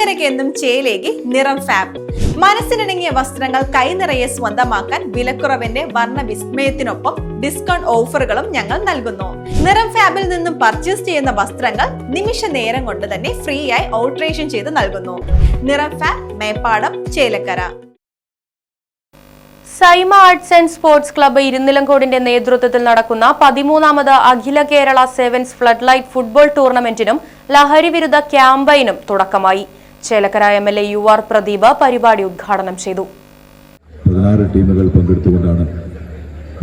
ചേലക്കരയ്ക്ക് എന്നും ചേലേക്ക് നിറം ഫാബ് മനസ്സിനിണങ്ങിയ വസ്ത്രങ്ങൾ കൈനിറയെ സ്വന്തമാക്കാൻ വിലക്കുറവിന്റെ വർണ വിസ്മയത്തിനൊപ്പം ഡിസ്കൗണ്ട് ഓഫറുകളും ഞങ്ങൾ നൽകുന്നു. നിറം ഫാബിൽ നിന്നും പർച്ചേസ് ചെയ്യുന്ന വസ്ത്രങ്ങൾ നിമിഷ നേരം കൊണ്ട് തന്നെ ഫ്രീ ആയി ഓൾട്രേഷൻ ചെയ്ത് നൽകുന്നു. നിറം fab Meppadam Chelakkara. Saima arts and sports club ഇരുന്നിലങ്കോടിന്റെ നേതൃത്വത്തിൽ നടക്കുന്ന പതിമൂന്നാമത് അഖില Kerala sevens flood light football ടൂർണമെന്റിനും ലഹരി വിരുദ്ധ ക്യാമ്പയിനും തുടക്കമായി. Chelakkara M L A U R Pradeep പരിപാടി ഉദ്ഘാടനം ചെയ്തു. പതിനാറ് ടീമുകൾ പങ്കെടുത്തുകൊണ്ടാണ്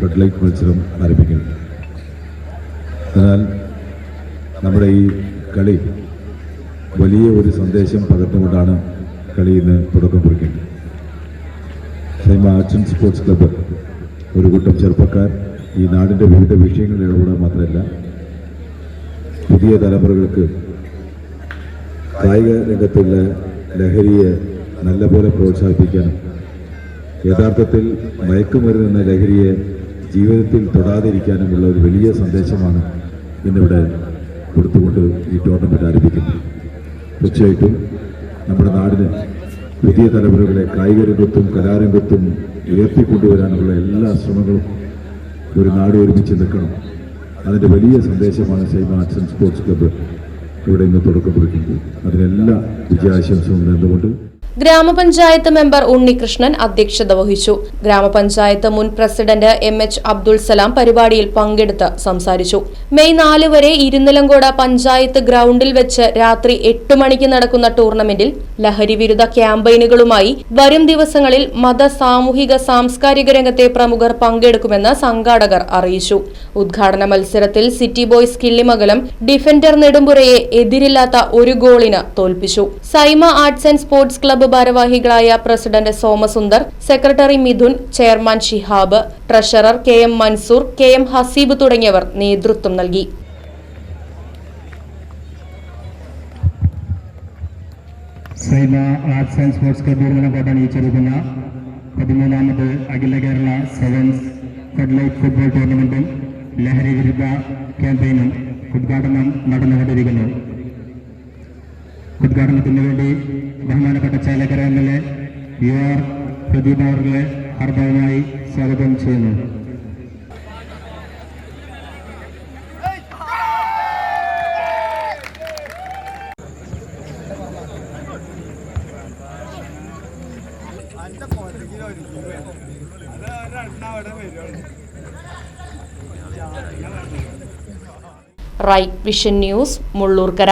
റെഡ് ലൈറ്റ് മത്സരം ആരംഭിക്കുന്നത്. അതിനാൽ നമ്മുടെ ഈ കളി വലിയ ഒരു സന്ദേശം പകർന്നുകൊണ്ടാണ് കളി ഇന്ന് തുടക്കം കുറിക്കുന്നത്. സൈമ സ്പോർട്സ് ക്ലബ്ബ് ഒരു കൂട്ടം ചെറുപ്പക്കാർ ഈ നാടിന്റെ വിവിധ വിഷയങ്ങളിൽ ഇടപെടുക മാത്രമല്ല പുതിയ തലമുറകൾക്ക് കായിക രംഗത്തുള്ള ലഹരിയെ നല്ലപോലെ പ്രോത്സാഹിപ്പിക്കണം. യഥാർത്ഥത്തിൽ മയക്കുമരുന്ന് ലഹരിയെ ജീവിതത്തിൽ തൊടാതിരിക്കാനുമുള്ള ഒരു വലിയ സന്ദേശമാണ് ഇന്നിവിടെ കൊടുത്തുകൊണ്ട് ഈ ടൂർണമെന്റ് ആരംഭിക്കുന്നത്. തീർച്ചയായിട്ടും നമ്മുടെ നാടിന് പുതിയ തലമുറകളെ കായിക രംഗത്തും കലാരംഗത്തും ഉയർത്തിക്കൊണ്ടുവരാനുള്ള എല്ലാ ശ്രമങ്ങളും ഒരു നാട് ഒരുമിച്ച് നിൽക്കണം. അതിന്റെ വലിയ സന്ദേശമാണ് Saima arts and sports club. ഇവിടെ ഇന്ന് തുടക്കം കുറിക്കുന്നത് അതിനെല്ലാ വിജയാശംസകളും നേർന്നുകൊണ്ട് ഗ്രാമപഞ്ചായത്ത് മെമ്പർ ഉണ്ണികൃഷ്ണൻ അധ്യക്ഷത വഹിച്ചു. ഗ്രാമപഞ്ചായത്ത് മുൻ president M H Abdul Salam പരിപാടിയിൽ പങ്കെടുത്ത് സംസാരിച്ചു. മെയ് നാല് വരെ ഇരുന്നിലങ്കോട് പഞ്ചായത്ത് ഗ്രൗണ്ടിൽ വെച്ച് രാത്രി എട്ട് മണിക്ക് നടക്കുന്ന ടൂർണമെന്റിൽ ലഹരി വിരുദ്ധ ക്യാമ്പയിനുകളുമായി വരും ദിവസങ്ങളിൽ മത സാമൂഹിക സാംസ്കാരിക രംഗത്തെ പ്രമുഖർ പങ്കെടുക്കുമെന്ന് സംഘാടകർ അറിയിച്ചു. ഉദ്ഘാടന മത്സരത്തിൽ സിറ്റി ബോയ്സ് കിള്ളിമകലം ഡിഫൻഡർ നെടുമ്പുരയെ എതിരില്ലാത്ത ഒരു ഗോളിന് തോൽപ്പിച്ചു. Saima arts and sports club ഭാരവാഹികളായ president Somasundar secretary Mithun chairman Shihab treasurer K M Mansoor K M Haseeb തുടങ്ങിയവർ നേതൃത്വം നൽകി. പതിമൂന്നാമത് Akhila Kerala sevens floodlight football ടൂർണമെന്റും ലഹരി വിരുദ്ധ ക്യാമ്പയിനും ഉദ്ഘാടനം നടന്നുകൊണ്ടിരിക്കുന്നു. ഉദ്ഘാടനത്തിന് വേണ്ടി ബഹുമാനപ്പെട്ട Chalakkara M L A U R Pradeep അവർക്ക് ഹർദയമായി സ്വാഗതം ചെയ്യുന്നു. Right vision news Mullurkara